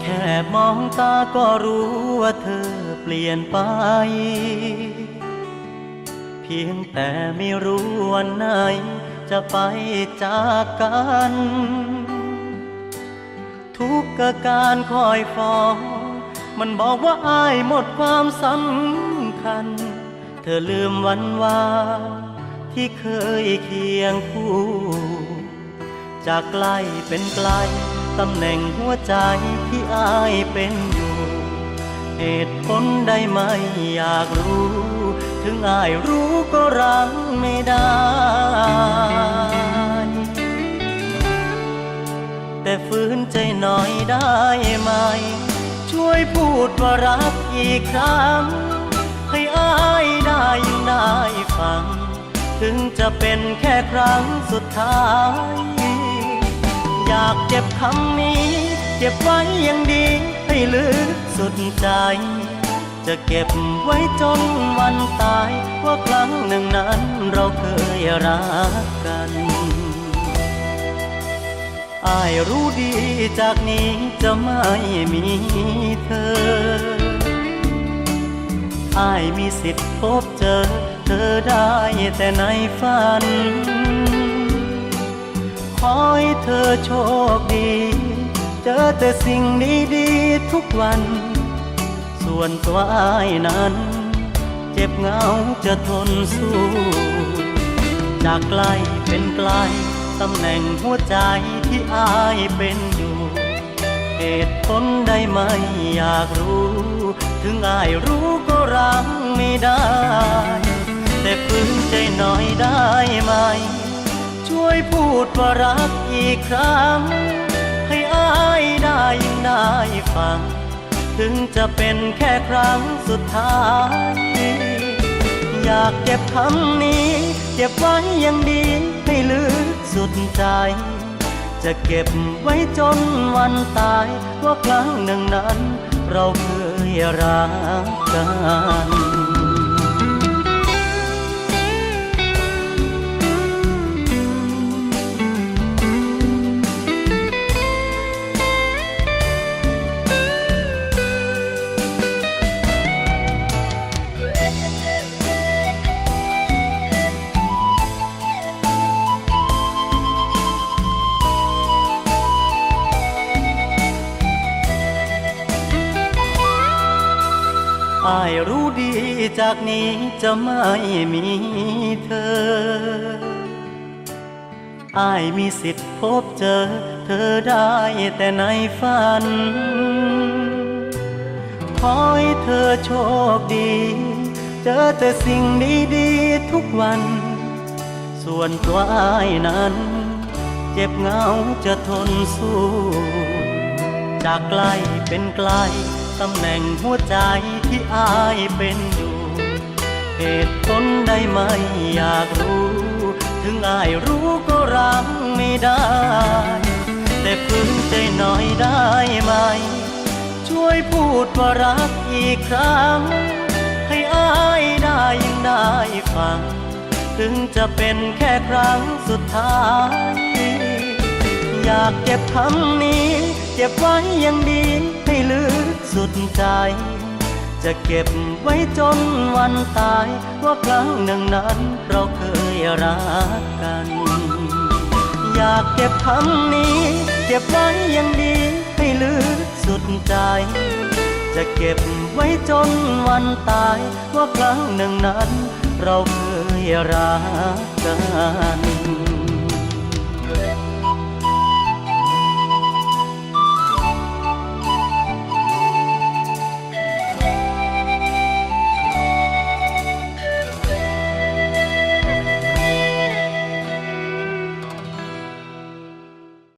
แค่มองตาก็รู้ว่าเธอเปลี่ยนไป เพียงแต่ไม่รู้วันไหนจะไปจากกัน ทุกการคอยฟ้องมันบอกว่าอายหมดความสำคัญ เธอลืมวันวานที่เคยเคียงคู่ จากไกลเป็นไกลตำแหน่งหัวใจที่อายเป็นอยู่เหตุผลใดไม่อยากรู้ ถึงอายรู้ก็รังไม่ได้ แต่ฝืนใจหน่อยได้ไหม ช่วยพูดว่ารักอีกครั้ง ให้อายได้ยิ่งได้ฟัง ถึงจะเป็นแค่ครั้งสุดท้าย อยากเก็บคำนี้ เก็บไว้อย่างดี ให้ลึกสุดใจ จะเก็บไว้จนวันตาย ว่าครั้งหนึ่งนั้นเราเคยรักกันายรู้ดีจากนี้จะไม่มีเธออายมีสิทธิ์พบเจอ เธอได้แต่ในฝัน ขอให้เธอโชคดี เจอแต่สิ่งดีๆทุกวัน ส่วนตัวอายนั้น เจ็บเหงาจะทนสู้ จากไกลเป็นไกลตำแหน่งหัวใจ ที่อายเป็นอยู่ เหตุผลใดไม่อยากรู้ ถึงอายรู้ก็รังไม่ได้ แต่ฝืนใจหน่อยได้ไหม ช่วยพูดว่ารักอีกครั้ง ให้อายได้ยิ่งได้ฟัง ถึงจะเป็นแค่ครั้งสุดท้ายอยากเก็บคำนี้ เก็บไว้อย่างดีให้ลึกสุดใจ จะเก็บไว้จนวันตายว่าครั้งหนึ่งนั้น เราเคยรักกันายรู้ดีจากนี้จะไม่มีเธอ อายมีสิทธิ์พบเจอ เธอได้แต่ในฝัน ขอให้เธอโชคดี เจอแต่สิ่งดีๆทุกวัน ส่วนตัวอายนั้น เจ็บเงาจะทนสู้ จากไกลเป็นไกล ตำแหน่งหัวใจที่อายเป็นอยู่ เหตุผลใดไม่อยากรู้ ถึงอายรู้ก็รังไม่ได้ แต่ฝืนใจหน่อยได้ไหม ช่วยพูดว่ารักอีกครั้ง ให้อายได้ยิ่งได้ฟัง ถึงจะเป็นแค่ครั้งสุดท้ายอยากเก็บคำนี้ เก็บไว้อย่างดีให้ลึก สุดใจ จะเก็บไว้จนวันตาย ว่าครั้งหนึ่งนั้นเราเคยรักกัน อยากเก็บคำนี้ เก็บไว้อย่างดีให้ลึกสุดใจ จะเก็บไว้จนวันตาย ว่าครั้งหนึ่งนั้น เราเคยรักกัน